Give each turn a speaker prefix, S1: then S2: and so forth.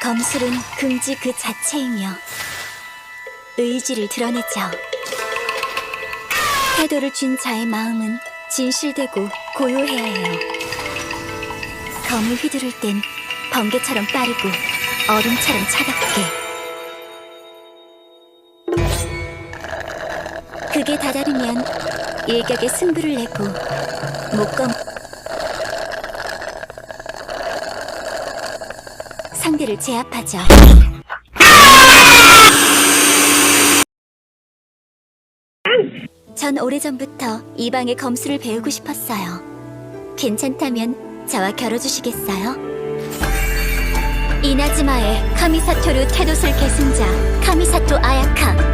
S1: 검술은 긍지 그 자체이며 의지를 드러내죠. 태도를 쥔 자의 마음은 진실되고 고요해야 해요. 검을 휘두를 땐 번개처럼 빠르고 얼음처럼 차갑게. 그게 다다르면 일격에 승부를 내고 목검 상대를 제압하죠. 전 오래전부터 이 방의 검수를 배우고 싶었어요. 괜찮다면 저와 결혼주시겠어요? 이나즈마의 카미사토루 테도술 계승자 카미사토 아야카